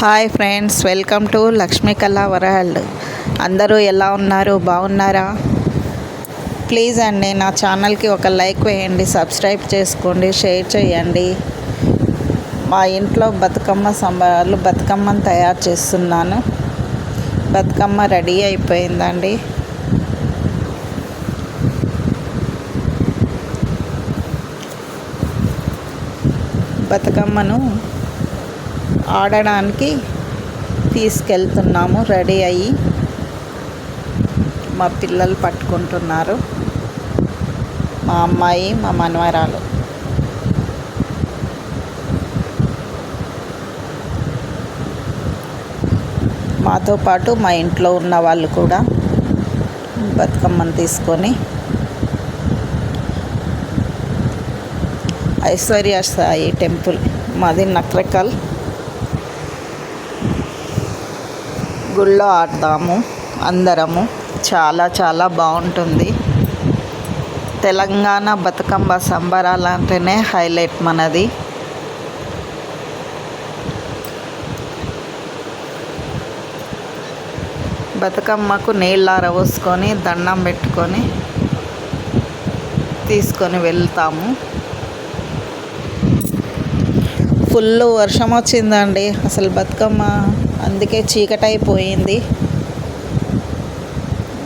Hi friends welcome to Lakshmi Kala world. అందరూ ఎలా ఉన్నారు? బాగున్నారా? ప్లీజ్ అండి నా ఛానల్కి ఒక లైక్ వేయండి సబ్స్క్రైబ్ చేసుకోండి షేర్ చేయండి. మా ఇంట్లో బతుకమ్మ సంబరాలు బతుకమ్మను తయారు చేస్తున్నాను. బతుకమ్మ రెడీ అయిపోయిందండి. బతుకమ్మను ఆడడానికి తీసుకెళ్తున్నాము రెడీ అయ్యి మా పిల్లలు పట్టుకుంటున్నారు మా అమ్మాయి మా మనవరాలు. మాతో పాటు మా ఇంట్లో ఉన్న వాళ్ళు కూడా బతుకమ్మను తీసుకొని ఐశ్వర్య సాయి టెంపుల్ మాది నక్రకల్ గుళ్ళో ఆడతాము. అందరము. చాలా చాలా బాగుంటుంది. తెలంగాణ బతుకమ్మ సంబరాలంటేనే హైలైట్ మనది. బతుకమ్మకు నీళ్ళు ఆరబోసుకొని దండం పెట్టుకొని తీసుకొని వెళ్తాము. ఫుల్ వర్షం వచ్చిందండి అసలు బతుకమ్మ అందుకే చీకటైపోయింది.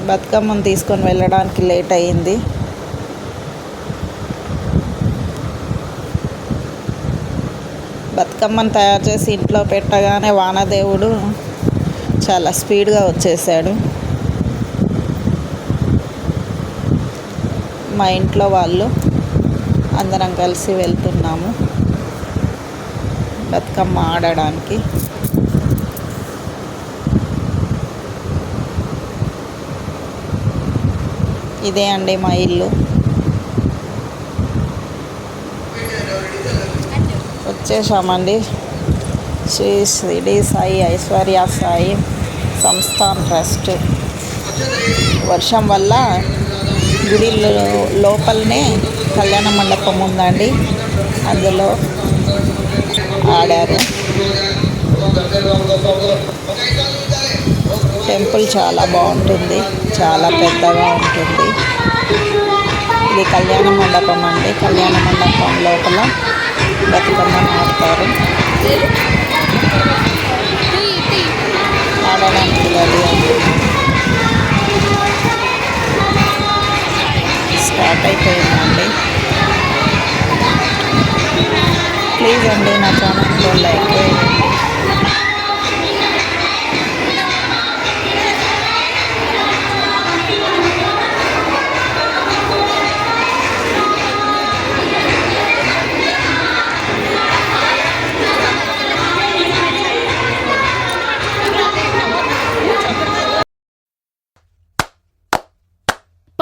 బతుకమ్మను తీసుకొని వెళ్ళడానికి లేట్ అయింది బతుకమ్మను తయారు చేసి ఇంట్లో పెట్టగానే వానదేవుడు చాలా స్పీడ్గా వచ్చేసాడు. మా ఇంట్లో వాళ్ళు అందరం కలిసి వెళ్తున్నాము. బతుకమ్మ ఆడడానికి. ఇదే అండి మా ఇల్లు. వచ్చేసామండి. శ్రీ షిరిడి సాయి ఐశ్వర్య సాయి సంస్థాన్ ట్రస్ట్. వర్షం వల్ల గుడి లోపలనే కళ్యాణ మండపం ఉందండి. అందులో ఆడారు. టెంపుల్ చాలా బాగుంటుంది చాలా పెద్దగా ఉంటుంది. ఇది కళ్యాణ మండపం అండి. కళ్యాణ మండపం లోపల బతుకమ్మను ఆడతారు. ఆడడానికి స్టార్ట్ అయిపోయిందండి. ప్లీజ్ అండి నా ఛానల్లో లైక్ వేయండి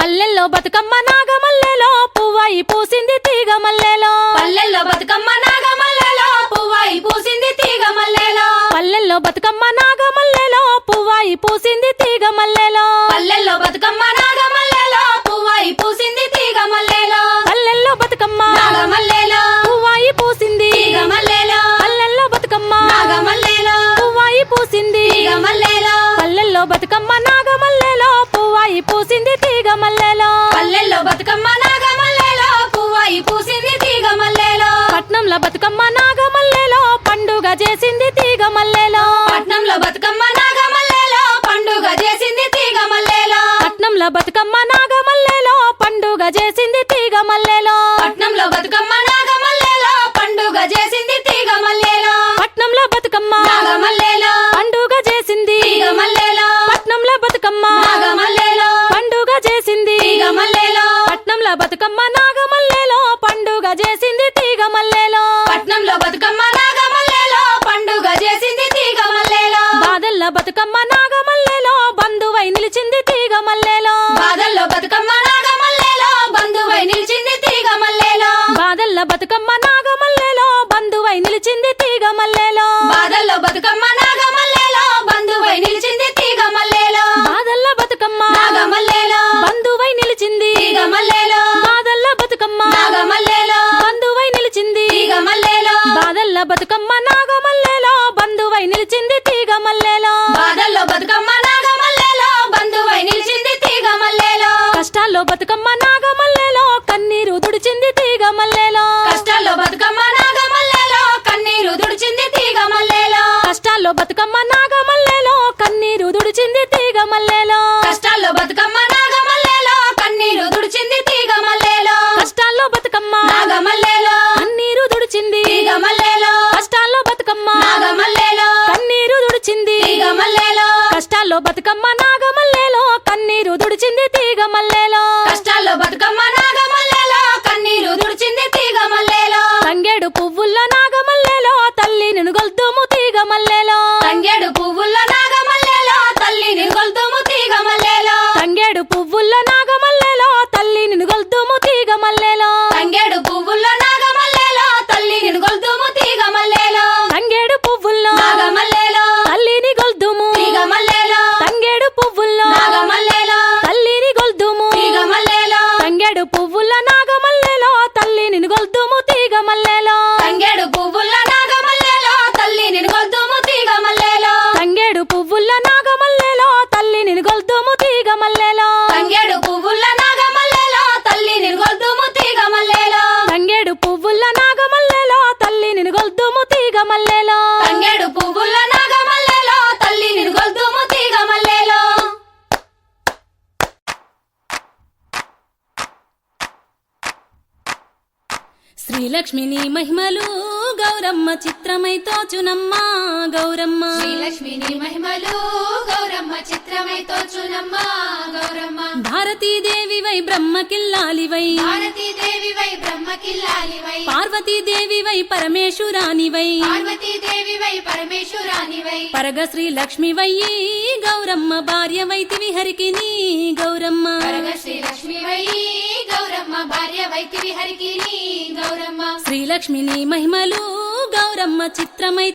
పల్లెల్లో బతుకమ్మ నాగమల్లెలో పువ్వాయి పూసింది తీగ మల్లెలో పల్లెల్లో బతుకమ్మ నాగమల్లలో పువ్వాయి పూసింది తీగ మల్లెలో పల్లెల్లో బతుకమ్మ నాగమల్లెలో పువ్వాయి పూసింది తీగ మల్లెలో పల్లెల్లో పట్నంలో బతుకమ్మ నాగమల్లెలో పండుగ చేసింది తీగ మల్లెలో. పట్నంలో బతుకమ్మ నాగమల్లేలో పండుగ చేసింది తీగ మల్లెలో. పట్నంలో బతుకమ్మ నాగమల్లెలో పండుగ చేసింది బతుకమ్మ నాగమల్లెలో బంధువై నిలిచింది తీగ మల్లెలో బాదల్లో బతుకమ్మ నాగమల్లేలో బంధువై నిలిచింది తీగ మల్లెలో బాదల్ల బతుకమ్మ నాగమల్లెలో బంధువై నిలిచింది తీగ మల్లెలో బాదల్లో బతుకమ్మ నాగమల్లేలో బంధువై నిలిచింది తీగ మల్లెలో బాదల్ల బతుకమ్మ నాగమల్లేలో. బంధువై నిలిచింది తీగ మల్లెలో బాదల్ల బతుకమ్మ నాగమల్లేలో. బంధువై నిలిచింది తీగ మల్లెలో బాదల్ల బతుకమ్మ తీగ మల్లెలో. బాధల్లో బతుకమ్మ నాగమల్లెలో బంధువై నిలిచింది తీగ మల్లెలో. కష్టాల్లో బతుకమ్మ నాగమల్లెలో కన్నీరు దుడిచింది తీగ మల్లెలో. కష్టాల్లో బతుకమ్మ నాగమల్లెలో కన్నీరు దుడిచింది తీగ మల్లెలో. కష్టాల్లో బతుకమ్మ నాగమల్లెలో కన్నీరు దుడిచింది తీగ మల్లెలో. కష్టాల్లో బతుకమ్మ నాగమల్లేలో కన్నీరు దుడిచింది తీగ మల్లెలో కష్టాల్లో బతుకమ్మ తల్లి తీగ మల్లెలో. తంగేడు పువ్వుల నాగ మల్లెలో తల్లి నిర్గొల్తుము తీగ మల్లెలో. శ్రీలక్ష్మిని మహిమలు గౌరమ్మ చిత్రమై తోచునమ్మ గౌరమ్మ. శ్రీలక్ష్మిని మహిమలు గౌరమ్మ చిత్రమై తోచునమ్మ గౌరమ్మ. భారతీదేవివై బ్రహ్మకిల్లాలివై భారతీదేవివై బ్రహ్మకిల్లాలివై పార్వతీదేవివై పరమేశ్వరానివై పార్వతీదేవివై పరమేశ్వరానివై పరగ శ్రీ లక్ష్మివయ్యి గౌరమ్మ భార్యవైతివి హరికిని గౌరమ్మ. పరగ శ్రీలక్ష్మివై గౌరమ్మ భార్య వైతివి హరికిని గౌరమ్మ. శ్రీలక్ష్మిని మహిమలు గౌరమ్మ చిత్రమై